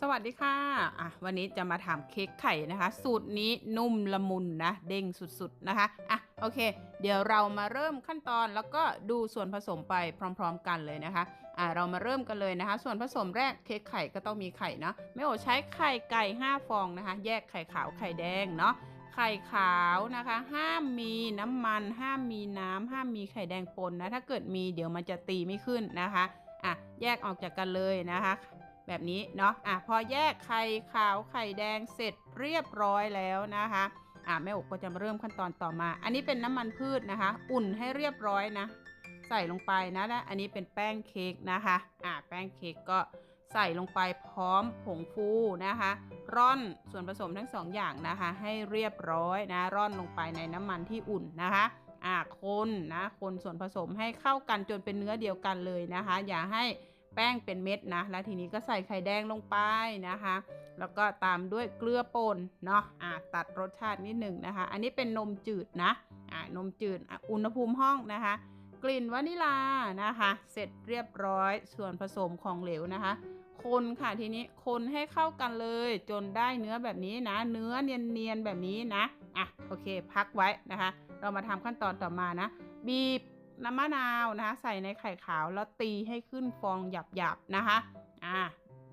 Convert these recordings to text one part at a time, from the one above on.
สวัสดีค่ะ อะ วันนี้จะมาทำเค้กไข่นะคะ สูตรนี้นุ่มละมุนนะ เด้งสุดๆนะคะ อะ โอเค เดี๋ยวเรามาเริ่มขั้นตอนแล้วก็ดูส่วนผสมไปพร้อม ๆ กันเลยนะคะ อะ เรามาเริ่มกันเลยนะคะ ส่วนผสมแรกเค้กไข่ก็ต้องมีไข่เนาะไม่โอใช้ไข่ไก่ 5 ฟองนะคะ แยกไข่ขาวไข่แดงเนาะ ไข่ขาวนะคะ ห้ามมีน้ำมัน ห้ามมีน้ำห้ามมีไข่แดงปนนะ ถ้าเกิดมีเดี๋ยวมันจะตีไม่ขึ้นนะคะอะแยกออกจากกันเลยนะคะ แบบนี้เนาะอะพอแยกไข่ขาวไข่แดงเสร็จเรียบร้อยแล้วนะคะอะแม่อกก็จะมาเริ่มขั้นตอนต่อมา อันนี้เป็นน้ำมันพืชนะคะ อุ่นให้เรียบร้อยนะ ใส่ลงไปนะและอันนี้เป็นแป้งเค้กนะคะอะแป้งเค้กก็ใส่ลงไปพร้อมผงฟูนะคะ ร่อนส่วนผสมทั้งสองอย่างนะคะ ให้เรียบร้อยนะ ร่อนลงไปในน้ำมันที่อุ่นนะคะอะคนนะคนส่วนผสมให้เข้ากันจนเป็นเนื้อเดียวกันเลยนะคะ อย่าให้ แป้งเป็นเม็ดนะ แล้วทีนี้ก็ใส่ไข่แดงลงไปนะคะ แล้วก็ตามด้วยเกลือป่นเนาะอะตัดรสชาตินิดหนึ่งนะคะ อันนี้เป็นนมจืดนะอะนมจืดอุณหภูมิห้องนะคะ กลิ่นวานิลานะคะ เสร็จเรียบร้อยส่วนผสมของเหลวนะคะ คนค่ะทีนี้คนให้เข้ากันเลย จนได้เนื้อแบบนี้นะ เนื้อเนียนๆแบบนี้นะอะโอเค พักไว้นะคะ เรามาทำขั้นตอนต่อมานะ บีบ น้ำมะนาวนะคะใส่ในไข่ขาวแล้วตีให้ขึ้นฟองหยาบๆนะคะอ่า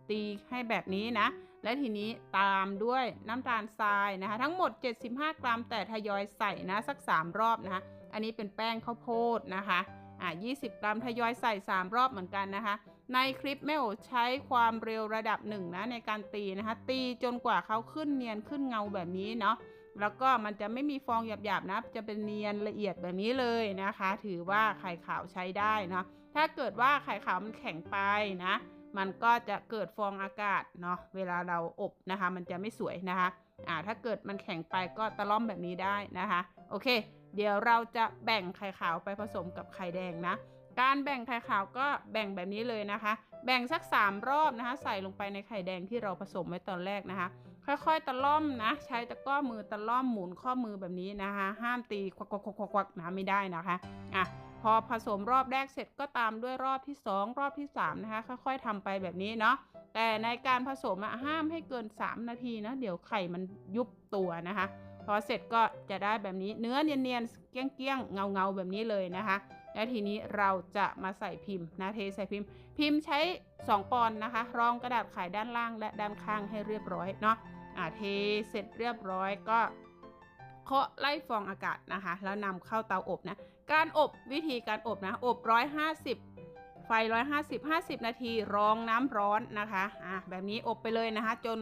ตีให้แบบนี้นะ และทีนี้ตามด้วยน้ำตาลทรายนะคะ ทั้งหมด 75 กรัม แต่ทยอยใส่นะสัก 3 รอบนะคะ อันนี้เป็นแป้งข้าวโพดนะคะอ่า20 กรัมทยอยใส่ 3 รอบเหมือนกันนะคะ ในคลิปแม่โอใช้ความเร็วระดับหนึ่งนะในการตีนะคะ ตีจนกว่าเขาขึ้นเนียนขึ้นเงาแบบนี้เนาะ แล้วก็มันจะไม่มีฟองหยาบๆนะ จะเป็นเนียนละเอียดแบบนี้เลยนะคะ ถือว่าไข่ขาวใช้ได้เนาะ ถ้าเกิดว่าไข่ขาวมันแข็งไปนะ มันก็จะเกิดฟองอากาศเนาะ เวลาเราอบนะคะ มันจะไม่สวยนะคะ อ่า ถ้าเกิดมันแข็งไปก็ตะล่อมแบบนี้ได้นะคะ โอเค เดี๋ยวเราจะแบ่งไข่ขาวไปผสมกับไข่แดงนะ การแบ่งไข่ขาวก็แบ่งแบบนี้เลยนะคะ แบ่งสัก 3 รอบนะคะ ใส่ลงไปในไข่แดงที่เราผสมไว้ตอนแรกนะคะ ค่อยๆตะล่อมนะ ใช้ตะก้อมือตะล่อมหมุนข้อมือแบบนี้นะคะ ห้ามตีควักควักควักควักนะไม่ได้นะคะอะพอผสมรอบแรกเสร็จก็ตามด้วยรอบที่ 2 รอบที่ 3 นะคะ ค่อยๆทำไปแบบนี้เนาะแต่ในการผสมอะห้ามให้เกิน 3 นาทีนะ เดี๋ยวไข่มันยุบตัวนะคะ พอเสร็จก็จะได้แบบนี้เนื้อเนียนๆเกี้ยงๆเงาๆแบบนี้เลยนะคะและทีนี้เราจะมาใส่พิมพ์นะเทใส่พิมพ์ พิมพ์ใช้ 2 ปอนด์นะคะ รองกระดาษขายด้านล่างและด้านข้างให้เรียบร้อยเนาะ อ่าเทเสร็จเรียบร้อยก็เคาะไล่ฟองอากาศนะคะ แล้วนำเข้าเตาอบนะ การอบวิธีการอบนะ อบ 150 ไฟ 150 50 นาทีรองน้ำร้อนนะคะอะแบบนี้อบไปเลยนะคะ จน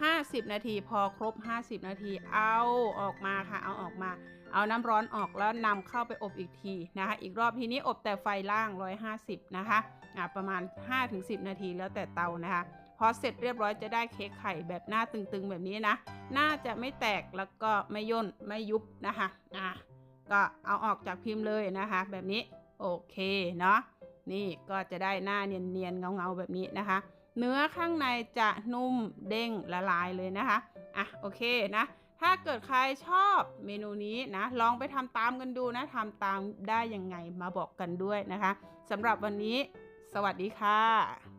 50 นาทีพอครบ 50 นาทีเอาออกมาค่ะ เอาออกมา เอาน้ำร้อนออกแล้วนำเข้าไปอบอีกทีนะคะ อีกรอบทีนี้อบแต่ไฟล่าง 150 นะคะอะประมาณ 5-10 นาทีแล้วแต่เตานะคะ พอเสร็จเรียบร้อยจะได้เค้กไข่แบบหน้าตึงๆแบบนี้นะ น่าจะไม่แตกแล้วก็ไม่ย่นไม่ยุบนะคะอะก็เอาออกจากพิมพ์เลยนะคะ แบบนี้โอเคเนาะนี่ก็จะได้หน้าเนียนๆเงาๆแบบนี้นะคะ เนื้อข้างในจะนุ่มเด้งละลายเลยนะคะอะโอเคนะถ้าเกิดใครชอบเมนูนี้นะ ลองไปทำตามกันดูนะทำตามได้ยังไงมาบอกกันด้วยนะคะสำหรับวันนี้ สวัสดีค่ะ